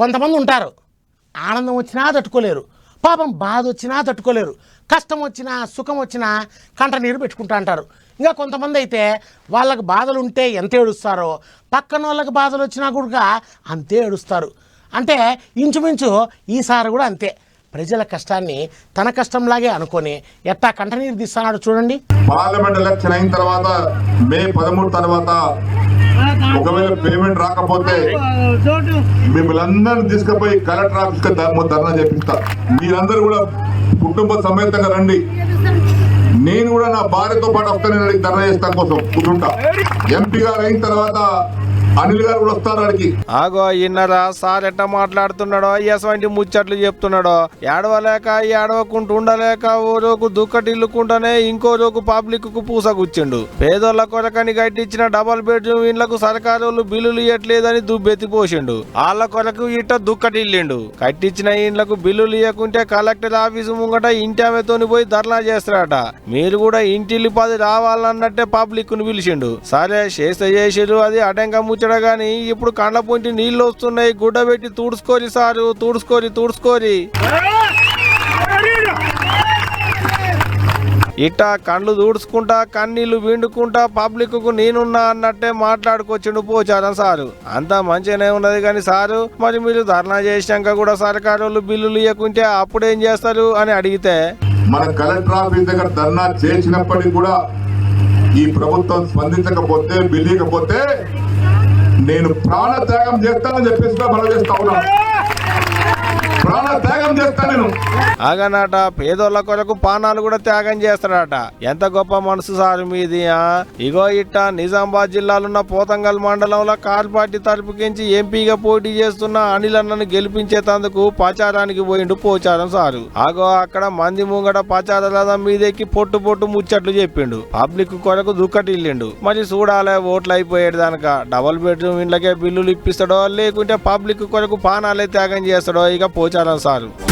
కొంతమంది ఉంటారు. ఆనందం వచ్చినా తట్టుకోలేరు. పాపం బాధ వచ్చినా తట్టుకోలేరు. కష్టం వచ్చినా సుఖం వచ్చినా కంట నీరు పెట్టుకుంటా అంటారు. ఇంకా కొంతమంది అయితే వాళ్ళకి బాధలు ఉంటే ఎంత ఏడుస్తారో పక్కన వాళ్ళకి బాధలు వచ్చినా కూడా అంతే ఏడుస్తారు. అంటే ఇంచుమించు ఈసారి కూడా అంతే. ప్రజల కష్టాన్ని తన కష్టంలాగే అనుకొని ఎట్టా కంటనీరు తీస్తున్నాడు చూడండి. పార్లమెంట్ ఎలక్షన్ అయిన తర్వాత మే పదమూడు తర్వాత ఒకవేళ పేమెంట్ రాకపోతే మిమ్మల్ని అందరిని తీసుకుపోయి కలెక్టర్ ఆఫీస్ ధర్నా చేపిస్తా. మీరందరూ కూడా కుటుంబ సమేతంగా రండి. నేను కూడా నా భార్యతో పాటు వస్తే నేను ధర్నా చేస్తాను కోసం. కూర్చుంటా. ఎంపీ గారు అయిన తర్వాత అనిల్ గారు కూడా వస్తారు అడిగి ఆగో ఇన్నరా సార్ ఎట్ట మాట్లాడుతున్నాడో ఎటువంటి ముచ్చట్లు చెప్తున్నాడో. ఏడవలేక ఏడవకుంటూ ఉండలేక ఓ రోజు దుక్కటిల్లుకుంటానే ఇంకో రోజు పబ్లిక్కు పూసగుచ్చిండు. పేదోళ్ళ కొరకని కట్టించిన డబల్ బెడ్రూమ్ ఇండ్లకు సర్కారోళ్ళు బిల్లులు ఇవ్వట్లేదని దుబ్బెత్తిపోసిండు. వాళ్ళ కొరకు ఇట్ట దుక్కటిల్లిండు. కట్టించిన ఇండ్లకు బిల్లులు ఇవ్వకుంటే కలెక్టర్ ఆఫీసు ముంగట ఇంటి ఆమెతోని పోయి ధర్నా చేస్తారట. మీరు కూడా ఇంటిల్లి పది రావాలన్నట్టే పబ్లిక్ను పిలిచిండు. సరే చేస్తే చేసిరు అది అడంగా ముచ్చట కానీ ఇప్పుడు కండ్ల పొంటి నీళ్ళు వస్తున్నాయి. గుడ్డ పెట్టి తుడుచుకోరి సారు. తుడుచుకోరి తుడుచుకోరి. ఇట్టా కండ్లు దూడ్చుకుంటా కన్నీళ్ళు విండుకుంటా పబ్లిక్కు నేనున్నా అన్నట్టే మాట్లాడుకొచ్చిండు పోచారం సారు. అంతా మంచిగానే ఉన్నది కానీ సారు మరి మీరు ధర్నా చేసినాక కూడా సర్కారు బిల్లులు ఇవ్వకుంటే అప్పుడేం చేస్తారు అని అడిగితే? మన కలెక్టర్ ఆఫీస్ దగ్గర ధర్నా చేసినప్పటికీ కూడా ఈ ప్రభుత్వం స్పందించకపోతే బిల్లియకపోతే నేను ప్రాణ త్యాగం చేస్తానని చెప్పేసి కూడా మనం చేస్తా ఉన్నాను ప్రాణ చేస్తా నేను. ఆగనట పేదోళ్ళ కొరకు పానాలు కూడా త్యాగం చేస్తాడట. ఎంత గొప్ప మనసు సారు మీది ఇగో ఇట్ట నిజామాబాద్ జిల్లాలున్న పోతంగల్ మండలంలో కార్ పార్టీ తరపుకించి ఎంపీగా పోటీ చేస్తున్న అనిల్ అన్నను గెలిపించేందుకు ప్రచారానికి పోయిండు పోచారం సారు. ఆగో అక్కడ మంది ముంగట ప్రచార మీదెక్కి పొట్టు పొట్టు ముచ్చట్లు చెప్పిండు. పబ్లిక్ కొరకు దుక్కటిల్లిండు మరి చూడాలే ఓట్లు అయిపోయాడు దానక. డబుల్ బెడ్రూమ్ ఇండ్లకే బిల్లులు ఇప్పిస్తాడో లేకుంటే పబ్లిక్ కొరకు పానాలే త్యాగం చేస్తాడో ఇక పోచారం సారు